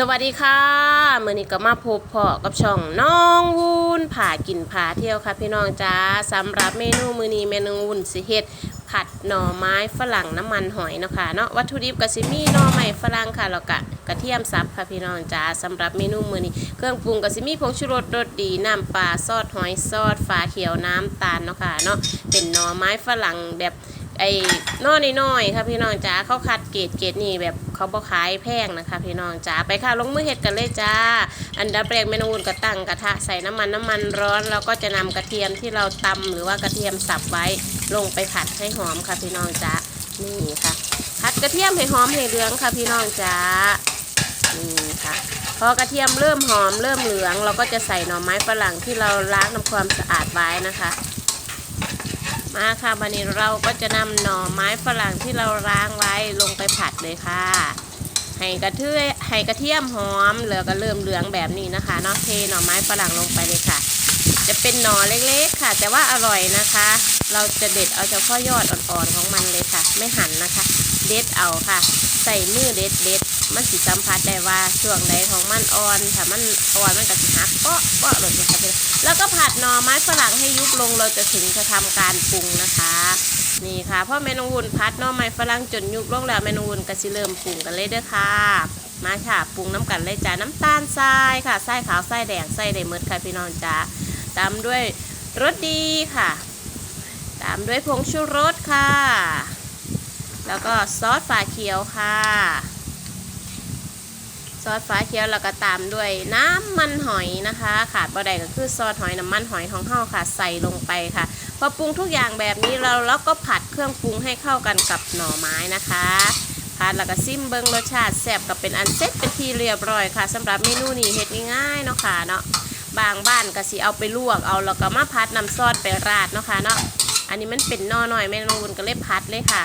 สวัสดีค่ะมื่อนี้ก็มาพบเพาะกับช่องน้องวุ้นผ่ากินผ่าเที่ยวค่ะพี่น้องจ้าสำหรับเมนูมื้อนี้เมนูวุ้นสิเฮ็ดผัดหน่อไม้ฝรั่งน้ำมันหอยเนาะค่ะเนาะวัตถุดิบก็สิมีหน่อไม้ฝรั่งค่ะแล้วก็กระเทียมสับค่ะพี่น้องจ้าสำหรับเมนูมื้อนี้เครื่องปรุงก็สิมีผงชูรสรสดีน้ำปลาซอสหอยซอสฝาเขียวน้ำตาลเนาะค่ะเนาะเป็นหน่อไม้ฝรั่งแบบ ไอ้น้อน้อยๆค่ะพี่น้องจ๋าเขาคัดเกรดเกรดนี่แบบเขาบ่ขายแพงนะคะ พี่น้องจ๋าไปค่ะลงมือเฮ็ดกันเลยจ้า อันดับแรกเมนูอุ่นก็ตั้งกระทะใส่น้ำมันน้ำมันร้อนแล้วก็จะนำกระเทียมที่เราตำหรือว่ากระเทียมสับไว้ลงไปผัดให้หอมค่ะพี่น้องจ๋านี่ค่ะผัดกระเทียมให้หอมให้เหลืองค่ะพี่น้องจ๋านี่ค่ะ พอกระเทียมเริ่มหอมเริ่มเหลือง เราก็จะใส่หน่อไม้ฝรั่งที่เราล้างทำความสะอาดไว้นะคะ มาค่ะวันนี้เราก็จะนำหน่อไม้ฝรั่งที่เราล้างไว้ลงไปผัดเลยค่ะให้กระเทยให้กระเทียมหอมเหลือก็เริ่มเหลืองแบบนี้นะคะเนาะเทหน่อไม้ฝรั่งลงไปเลยค่ะ จะเป็นหน่อเล็กๆค่ะ แต่ว่าอร่อยนะคะ เราจะเด็ดเอาเฉพาะยอดอ่อนๆของมันเลยค่ะ ไม่หั่นนะคะ เด็ดเอาค่ะ ใส่มือเด็ดเด็ด มันสิสัมผัสได้ว่าช่วงใดของมันอ่อนถ้ามันอ่อนมันก็สิหักเปาะเปาะหล่นนะคะพี่น้องแล้วก็ผัดหน่อไม้ฝรั่งให้ยุบลงเราจะถึงจะทำการปรุงนะคะ นี่ค่ะพ่อแม่นงวุ้นพัดหน่อไม้ฝรั่งจนยุบลงแล้วแม่นงวุ้นก็สิเริ่มปรุงกันเลยเด้อค่ะมาค่ะปรุงน้ำกันเลยจ้าน้ำตาลทรายค่ะทรายขาวทรายแดงทรายได้หมดค่ะพี่น้องจ้าตามด้วยรสดีค่ะ ตามด้วยผงชูรสค่ะ แล้วก็ซอสฝาเขียวค่ะ ซอสฟ้าเขียวแล้วก็ตามด้วยน้ำมันหอยนะคะ ขาดบ่ได้ก็คือซอสหอยน้ำมันหอยของเฮาค่ะใส่ลงไปค่ะพอปรุงทุกอย่างแบบนี้เราแล้วก็ผัดเครื่องปรุงให้เข้ากันกับหน่อไม้นะคะผัดแล้วก็ซิมเบิงรสชาติแซ่บกับเป็นอันเสร็จเป็นที่เรียบร้อยค่ะสำหรับเมนูนี้เฮ็ดง่ายๆเนาะค่ะเนาะบางบ้านก็สิเอาไปลวกเอาแล้วก็มาพัดน้ำซอสไปราดเนาะค่ะเนาะอันนี้มันเป็นหน่อหน่อยเมนูอุ่นก็เลยพัดเลยค่ะ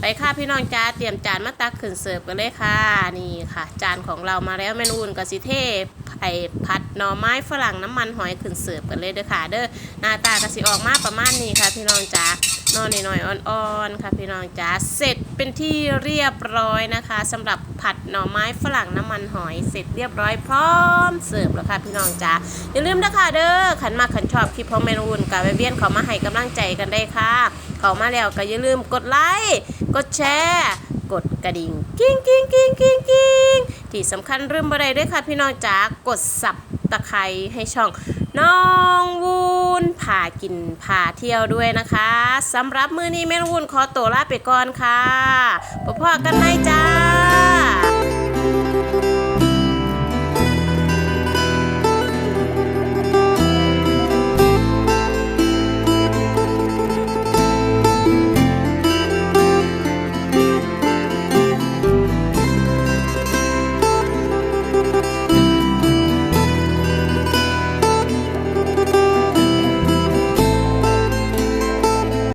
ไปค่ะพี่น้องจ้าเตรียมจานมาตักขึ้นเสิร์ฟกันเลยค่ะ นี่ค่ะ จานของเรามาแล้วเมนูอุ่นกับสิเทไอผัดหน่อไม้ฝรั่งน้ำมันหอยขึ้นเสิร์ฟกันเลยเด้อค่ะ เด้อหน้าตากระสิออกมาประมาณนี้ค่ะ พี่น้องจ้านอนหน่อยๆอ่อนๆค่ะพี่น้องจ้าเสร็จเป็นที่เรียบร้อยนะคะสำหรับผัดหน่อไม้ฝรั่งน้ำมันหอยเสร็จเรียบร้อยพร้อมเสิร์ฟแล้วค่ะพี่น้องจ้าอย่าลืมนะคะเด้อขันมากขันชอบคลิปของเมนูอุ่นกับเวียนเขามาให้กำลังใจกันได้ค่ะ เขามาแล้วก็อย่าลืมกดไลค์ กดแชร์ กดกระดิ่งกิ้งกิ้งกิ้งกิ้งกิ้งที่สำคัญลืมบ่ได้ด้วยค่ะพี่น้องจ๋ากดสับตะไคร้ให้ช่องน้องวูนพากินพาเที่ยวด้วยนะคะสำหรับมือนี้แม่นวูนขอตัวลาไปก่อนค่ะพบกันในจ้า